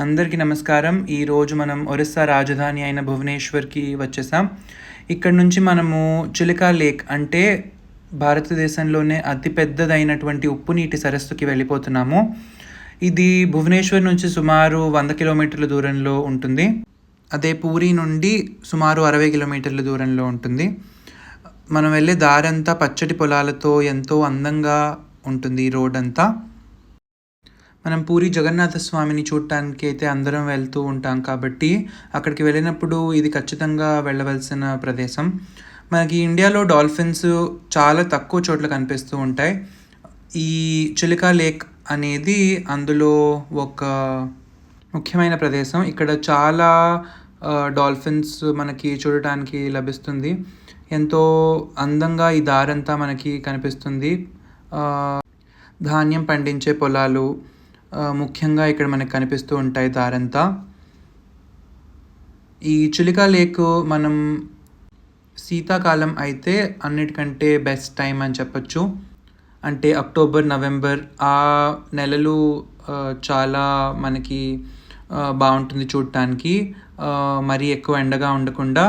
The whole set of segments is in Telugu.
అందరికీ నమస్కారం. ఈరోజు మనం ఒరిస్సా రాజధాని అయిన భువనేశ్వర్కి వచ్చేసాం. ఇక్కడ నుంచి మనము చిలికా లేక్ అంటే భారతదేశంలోనే అతి పెద్దదైనటువంటి ఉప్పు నీటి సరస్సుకి వెళ్ళిపోతున్నాము. ఇది భువనేశ్వర్ నుంచి సుమారు వంద కిలోమీటర్ల దూరంలో ఉంటుంది. అదే పూరి నుండి సుమారు అరవై కిలోమీటర్ల దూరంలో ఉంటుంది. మనం వెళ్ళే దారంతా పచ్చటి పొలాలతో ఎంతో అందంగా ఉంటుంది ఈ రోడ్ అంతా. మనం పూరి జగన్నాథ స్వామిని చూడటానికి అయితే అందరం వెళ్తూ ఉంటాం కాబట్టి అక్కడికి వెళ్ళినప్పుడు ఇది ఖచ్చితంగా వెళ్ళవలసిన ప్రదేశం. మనకి ఇండియాలో డాల్ఫిన్స్ చాలా తక్కువ చోట్ల కనిపిస్తూ ఉంటాయి. ఈ చిలికా లేక్ అనేది అందులో ఒక ముఖ్యమైన ప్రదేశం. ఇక్కడ చాలా డాల్ఫిన్స్ మనకి చూడటానికి లభిస్తుంది. ఎంతో అందంగా ఈ దారంతా మనకి కనిపిస్తుంది. ధాన్యం పండించే పొలాలు ముఖ్యంగా ఇక్కడ మనకు కనిపిస్తూ ఉంటాయి దారంతా. ఈ చిలికా లేక్ మనం శీతాకాలం అయితే అన్నిటికంటే బెస్ట్ టైం అని చెప్పచ్చు. అంటే అక్టోబర్ నవంబర్ ఆ నెలలు చాలా మనకి బాగుంటుంది చూడటానికి మరీ ఎక్కువ ఎండగా ఉండకుండా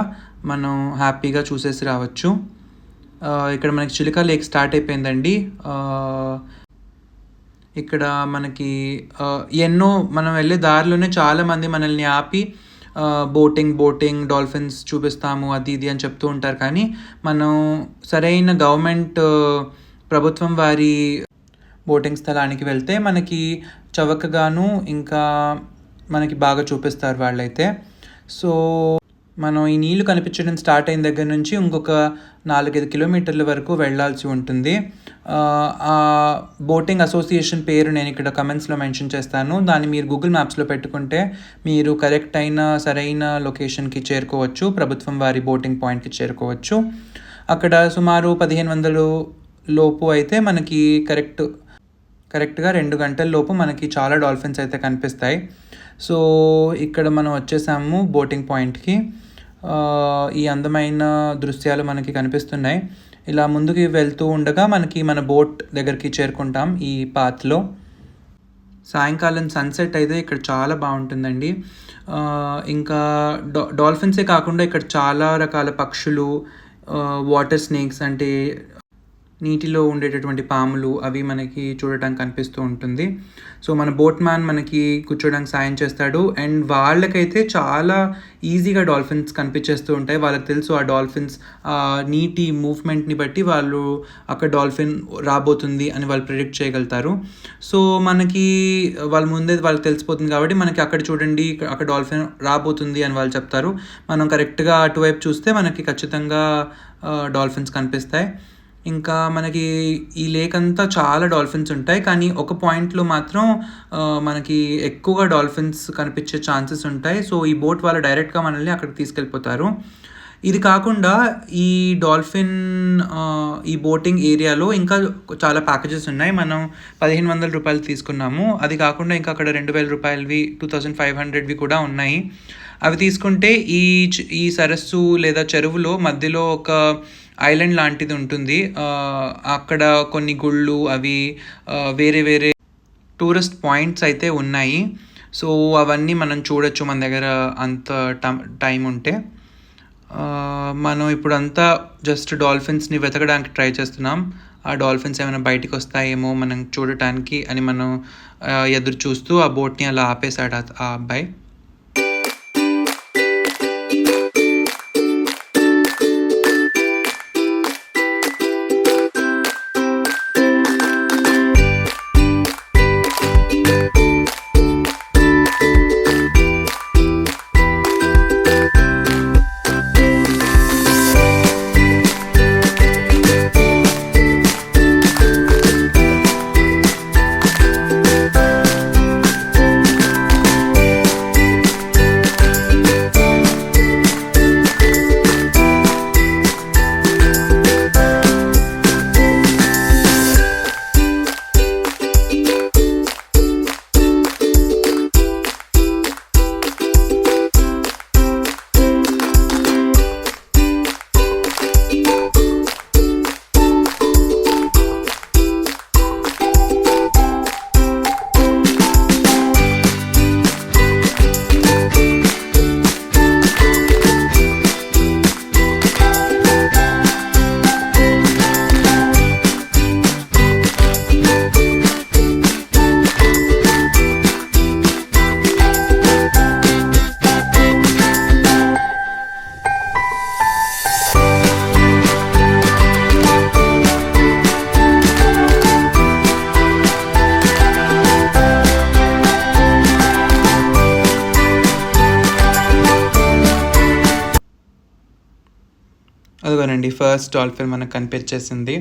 మనం హ్యాపీగా చూసేసి రావచ్చు. ఇక్కడ మనకి చిలికా లేక్ స్టార్ట్ అయిపోయిందండి. ఇక్కడ మనకి ఎన్నో మనం వెళ్ళే దారిలోనే చాలామంది మనల్ని ఆపి బోటింగ్ బోటింగ్ డాల్ఫిన్స్ చూపిస్తాము అది ఇది అని చెప్తూ ఉంటారు. కానీ మనం సరైన గవర్నమెంట్ ప్రభుత్వం వారి బోటింగ్ స్థలానికి వెళ్తే మనకి చవకగాను ఇంకా మనకి బాగా చూపిస్తారు వాళ్ళైతే. సో మనం ఈ నీళ్ళు కనిపించడం స్టార్ట్ అయిన దగ్గర నుంచి ఇంకొక నాలుగైదు కిలోమీటర్ల వరకు వెళ్ళాల్సి ఉంటుంది. ఆ, బోటింగ్ అసోసియేషన్ పేరు నేను ఇక్కడ కమెంట్స్లో మెన్షన్ చేస్తాను. దాన్ని మీరు గూగుల్ మ్యాప్స్లో పెట్టుకుంటే మీరు కరెక్ట్ అయిన సరైన లొకేషన్కి చేరుకోవచ్చు. ప్రభుత్వం వారి బోటింగ్ పాయింట్కి చేరుకోవచ్చు. అక్కడ సుమారు పదిహేను వందలు లోపు అయితే మనకి కరెక్ట్ కరెక్ట్గా రెండు గంటల లోపు మనకి చాలా డాల్ఫిన్స్ అయితే కనిపిస్తాయి. సో ఇక్కడ మనం వచ్చేసాము బోటింగ్ పాయింట్కి ఈ అందమైన దృశ్యాలు మనకి కనిపిస్తున్నాయి. ఇలా ముందుకి వెళ్తూ ఉండగా మనకి మన బోట్ దగ్గరికి చేరుకుంటాం ఈ పాత్లో సాయంకాలం సన్సెట్ అయితే ఇక్కడ చాలా బాగుంటుందండి. ఇంకా డా డాల్ఫిన్సే కాకుండా ఇక్కడ చాలా రకాల పక్షులు వాటర్ స్నేక్స్ అంటే నీటిలో ఉండేటటువంటి పాములు అవి మనకి చూడటానికి కనిపిస్తూ ఉంటుంది. సో మన బోట్ మ్యాన్ మనకి కూర్చోడానికి సాయం చేస్తాడు. అండ్ వాళ్ళకైతే చాలా ఈజీగా డాల్ఫిన్స్ కనిపించేస్తూ ఉంటాయి. వాళ్ళకి తెలుసు ఆ డాల్ఫిన్స్ నీటి మూవ్మెంట్ని బట్టి వాళ్ళు అక్కడ డాల్ఫిన్ రాబోతుంది అని వాళ్ళు ప్రిడిక్ట్ చేయగలుగుతారు. సో మనకి వాళ్ళ ముందే వాళ్ళకి తెలిసిపోతుంది కాబట్టి మనకి అక్కడ చూడండి అక్కడ డాల్ఫిన్ రాబోతుంది అని వాళ్ళు చెప్తారు. మనం కరెక్ట్గా అటువైపు చూస్తే మనకి ఖచ్చితంగా డాల్ఫిన్స్ కనిపిస్తాయి. ఇంకా మనకి ఈ లేక్ అంతా చాలా డాల్ఫిన్స్ ఉంటాయి. కానీ ఒక పాయింట్లో మాత్రం మనకి ఎక్కువగా డాల్ఫిన్స్ కనిపించే ఛాన్సెస్ ఉంటాయి. సో ఈ బోట్ వాళ్ళు డైరెక్ట్గా మనల్ని అక్కడికి తీసుకెళ్ళిపోతారు. ఇది కాకుండా ఈ డాల్ఫిన్ ఈ బోటింగ్ ఏరియాలో ఇంకా చాలా ప్యాకేజెస్ ఉన్నాయి. మనం పదిహేను వందల రూపాయలు తీసుకున్నాము. అది కాకుండా ఇంకా అక్కడ రెండు వేల రూపాయలవి టూ థౌజండ్ ఫైవ్ హండ్రెడ్వి కూడా ఉన్నాయి. అవి తీసుకుంటే ఈ ఈ సరస్సు లేదా చెరువులో మధ్యలో ఒక ఐలాండ్ లాంటిది ఉంటుంది. అక్కడ కొన్ని గుళ్ళు అవి వేరే వేరే టూరిస్ట్ పాయింట్స్ అయితే ఉన్నాయి. సో అవన్నీ మనం చూడొచ్చు మన దగ్గర అంత టైం ఉంటే. మనం ఇప్పుడు అంతా జస్ట్ డాల్ఫిన్స్ని వెతకడానికి ట్రై చేస్తున్నాం. ఆ డాల్ఫిన్స్ ఏమైనా బయటకు వస్తాయేమో మనం చూడటానికి అని మనం ఎదురు చూస్తూ ఆ బోట్ని అలా ఆపేశాడు ఆ అబ్బాయి. అదిగోనండి ఫస్ట్ డాల్ఫిన్ మనకు కనిపించేసింది.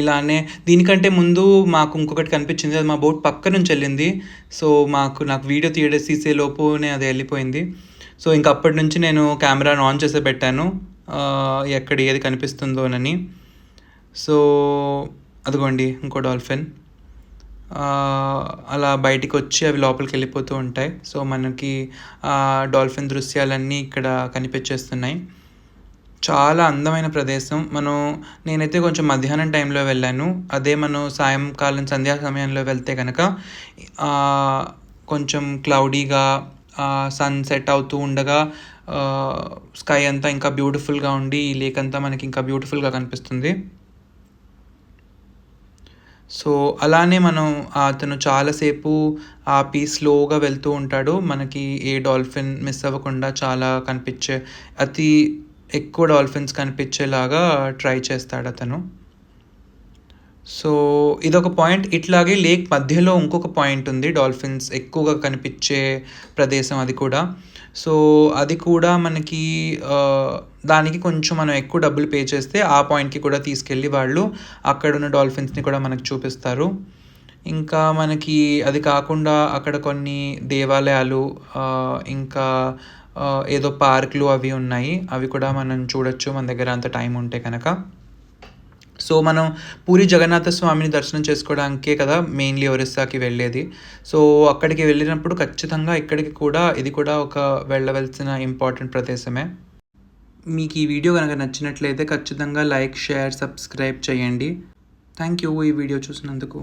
ఇలానే దీనికంటే ముందు మాకు ఇంకొకటి కనిపించింది అది మా బోట్ పక్క నుంచి వెళ్ళింది. సో మాకు నాకు వీడియో తీయడం తీసే లోపునే అది వెళ్ళిపోయింది. సో ఇంక అప్పటి నుంచి నేను కెమెరాను ఆన్ చేసే పెట్టాను. ఎక్కడ ఏది కనిపిస్తుందోనని సో అదిగోండి ఇంకో డాల్ఫిన్ అలా బయటికి వచ్చి అవి లోపలికి వెళ్ళిపోతూ ఉంటాయి. సో మనకి డాల్ఫిన్ దృశ్యాలన్నీ ఇక్కడ కనిపించేస్తున్నాయి. చాలా అందమైన ప్రదేశం. మనం నేనైతే కొంచెం మధ్యాహ్నం టైంలో వెళ్ళాను. అదే మనం సాయంకాలం సంధ్యా సమయంలో వెళ్తే కనుక కొంచెం క్లౌడీగా సన్ సెట్ అవుతూ ఉండగా స్కై అంతా ఇంకా బ్యూటిఫుల్గా ఉండి ఈ లేక్ అంతా మనకి ఇంకా బ్యూటిఫుల్గా కనిపిస్తుంది. సో అలానే మనం అతను చాలాసేపు ఆపి స్లోగా వెళ్తూ ఉంటాడు. మనకి ఏ డాల్ఫిన్ మిస్ అవ్వకుండా చాలా కనిపించే అతి ఎక్కువ డాల్ఫిన్స్ కనిపించేలాగా ట్రై చేస్తాడు అతను. సో ఇదొక పాయింట్. ఇట్లాగే లేక్ మధ్యలో ఇంకొక పాయింట్ ఉంది. డాల్ఫిన్స్ ఎక్కువగా కనిపించే ప్రదేశం అది కూడా. సో అది కూడా మనకి దానికి కొంచెం మనం ఎక్కువ డబ్బులు పే చేస్తే ఆ పాయింట్కి కూడా తీసుకెళ్ళి వాళ్ళు అక్కడ ఉన్న డాల్ఫిన్స్ని కూడా మనకు చూపిస్తారు. ఇంకా మనకి అది కాకుండా అక్కడ కొన్ని దేవాలయాలు ఇంకా ఏదో పార్కులు అవి ఉన్నాయి. అవి కూడా మనం చూడొచ్చు. మన దగ్గర అంత టైం ఉంటే కనుక. సో మనం పూరి జగన్నాథ స్వామిని దర్శనం చేసుకోవడానికే కదా మెయిన్లీ ఒరిస్సాకి వెళ్ళేది. సో అక్కడికి వెళ్ళినప్పుడు ఖచ్చితంగా ఇక్కడికి కూడా ఇది కూడా ఒక వెళ్ళవలసిన ఇంపార్టెంట్ ప్రదేశమే. మీకు ఈ వీడియో కనుక నచ్చినట్లయితే ఖచ్చితంగా లైక్ షేర్ సబ్స్క్రైబ్ చేయండి. థ్యాంక్ యూ ఈ వీడియో చూసినందుకు.